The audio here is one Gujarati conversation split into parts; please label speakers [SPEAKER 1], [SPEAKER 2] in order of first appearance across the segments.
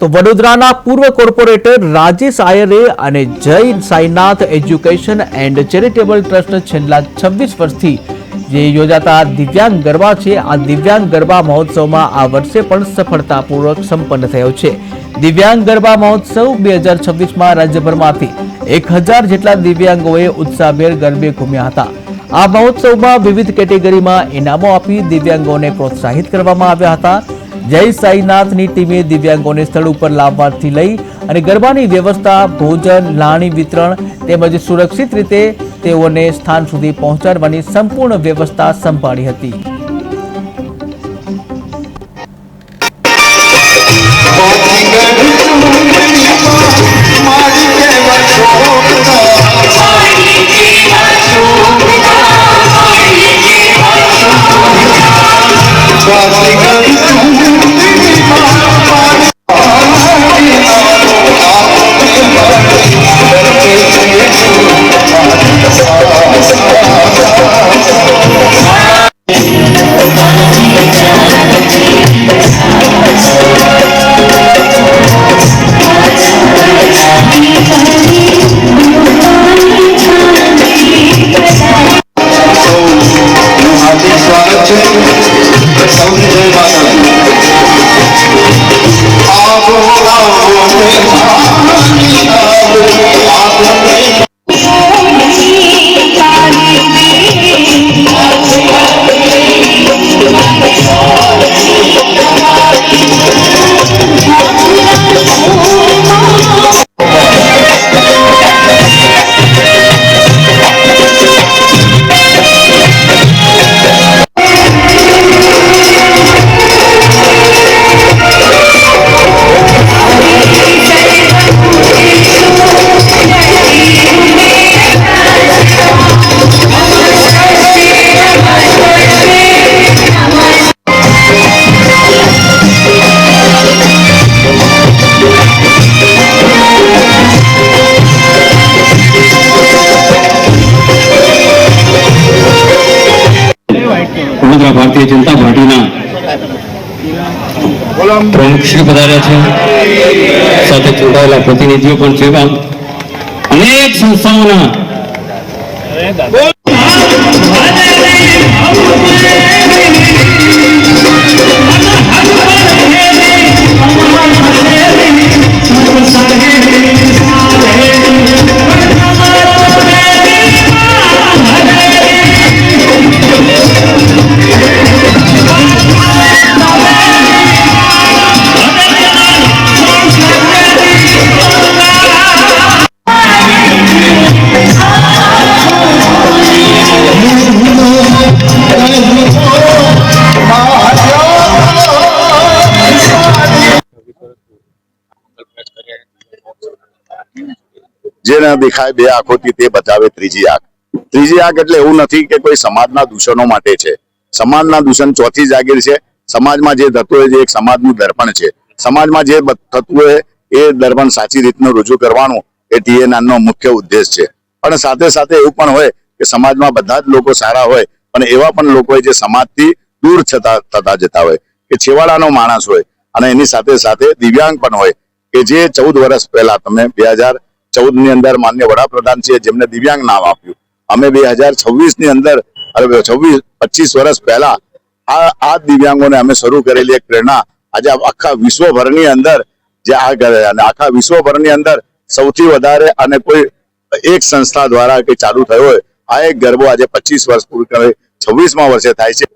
[SPEAKER 1] તો વડોદરાના પૂર્વ કોર્પોરેટર રાજેશ આયરે અને Jay Sainath education and charitable trust છેલ્લા છવ્વીસ વર્ષથી જે યોજાતા દિવ્યાંગ ગરબા છે, આ દિવ્યાંગ ગરબા મહોત્સવમાં આ વર્ષે પણ સફળતાપૂર્વક સંપન્ન થયો છે. દિવ્યાંગ ગરબા મહોત્સવ બે હજાર છવ્વીસમાં રાજ્યભરમાંથી એક હજાર જેટલા દિવ્યાંગોએ ઉત્સાહભેર ગરબે ઘૂમ્યા હતા. આ મહોત્સવમાં વિવિધ કેટેગરીમાં ઇનામો આપી દિવ્યાંગોને પ્રોત્સાહિત કરવામાં આવ્યા હતા. જય સાઈનાથની ટીમે દિવ્યાંગોને સ્થળ ઉપર લાવવાથી લઈ અને ગરબાની વ્યવસ્થા, ભોજન, લાણી વિતરણ તેમજ સુરક્ષિત રીતે તેઓને સ્થાન સુધી પહોંચાડવાની સંપૂર્ણ વ્યવસ્થા સંભાળી હતી.
[SPEAKER 2] સૌનું આવો
[SPEAKER 3] વડોદરા ભારતીય જનતા પાર્ટીના પ્રમુખ શ્રી પધાર્યા છે. સાથે ચૂંટાયેલા પ્રતિનિધિઓ પણ છે. અનેક સંસ્થાઓના
[SPEAKER 4] જેને દેખાય બે આંખોથી તે બતાવે ત્રીજી આંખ. ત્રીજી આંખ એટલે એવું નથી કે કોઈ સમાજના દૂષણો માટે છે. સમાજના દૂષણ ચોથી જાગીર છે. સમાજમાં જે થતું હોય છે એક સમાજનું દર્પણ છે. સમાજમાં જે થતું હોય એ દર્પણ સાચી રીતનું રજૂ કરવાનું એ ટીએનઆરનો મુખ્ય ઉદ્દેશ છે. પણ સાથે સાથે એવું પણ હોય કે સમાજમાં બધા જ લોકો સારા હોય, પણ એવા પણ લોકો હોય જે સમાજથી દૂર થતા થતા જતા હોય, કે છેવાડાનો માણસ હોય. અને એની સાથે સાથે દિવ્યાંગ પણ હોય, કે જે ચૌદ વર્ષ પહેલા તમે બે હજાર ની અંદર માન્ય વડાપ્રધાન છે જેમને દિવ્યાંગ નામ આપ્યું. અમે બે હજાર છવ્વીસની અંદર છવ્વીસ, પચીસ વર્ષ પહેલા આ આ દિવ્યાંગોને અમે શરૂ કરેલી એક પ્રેરણા. આજે આખા વિશ્વભરની અંદર જે આ કરે અને આખા વિશ્વભરની અંદર સૌથી વધારે અને કોઈ એક સંસ્થા દ્વારા કે ચાલુ થયો હોય, આ એક ગરબો આજે પચીસ વર્ષ પૂરું કરે, છવ્વીસમાં વર્ષે થાય છે.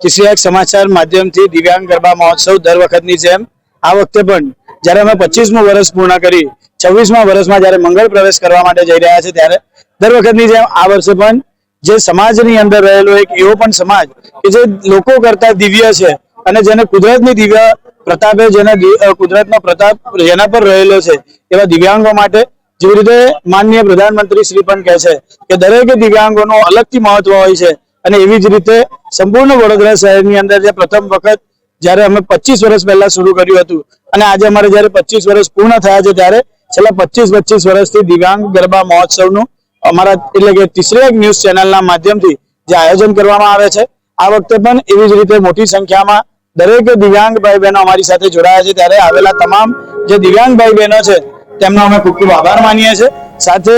[SPEAKER 5] કિસિયાક સમાચાર માધ્યમથી દિવ્યાંગ ગરબા મહોત્સવ દર વખતની જેમ આ વખતે પણ જ્યારે અમે પચીસમું વર્ષ પૂર્ણ કરી, છવ્વીસમા વર્ષમાં જ્યારે મંગળ પ્રવેશ કરવા માટે જઈ રહ્યા છે ત્યારે દર વખતની જેમ આ વર્ષે પણ જે સમાજની અંદર રહેલો એક એવો પણ સમાજ કે જે લોકો કરતા દિવ્ય છે અને જેને કુદરતની દિવ્ય પ્રતાપે જેને કુદરતનો પ્રતાપ જેના પર રહેલો છે એવા દિવ્યાંગો માટે જેવી રીતે માનનીય પ્રધાનમંત્રી શ્રી પણ કહે છે કે દરેક દિવ્યાંગોનું અલગથી મહત્વ હોય છે અને એવી જ રીતે સંપૂર્ણ વડોદરા શહેરની અંદર જે પ્રથમ વખત જ્યારે અમે પચીસ વર્ષ પહેલા શરૂ કર્યું હતું અને આજે અમારે જ્યારે પચીસ વર્ષ પૂર્ણ થયા છે ત્યારે છેલ્લા પચીસ પચીસ વર્ષથી દિવ્યાંગ ગરબા મહોત્સવનું અમારા એટલે કે તીસરે એક ન્યૂઝ ચેનલના માધ્યમથી જે આયોજન કરવામાં આવે છે, આ વખતે પણ એવી જ રીતે મોટી સંખ્યામાં દરેક દિવ્યાંગ ભાઈ બહેનો અમારી સાથે જોડાયા છે. ત્યારે આવેલા તમામ જે દિવ્યાંગ ભાઈ બહેનો છે, તેમનો અમે ખૂબ ખૂબ આભાર માનીએ છીએ. સાથે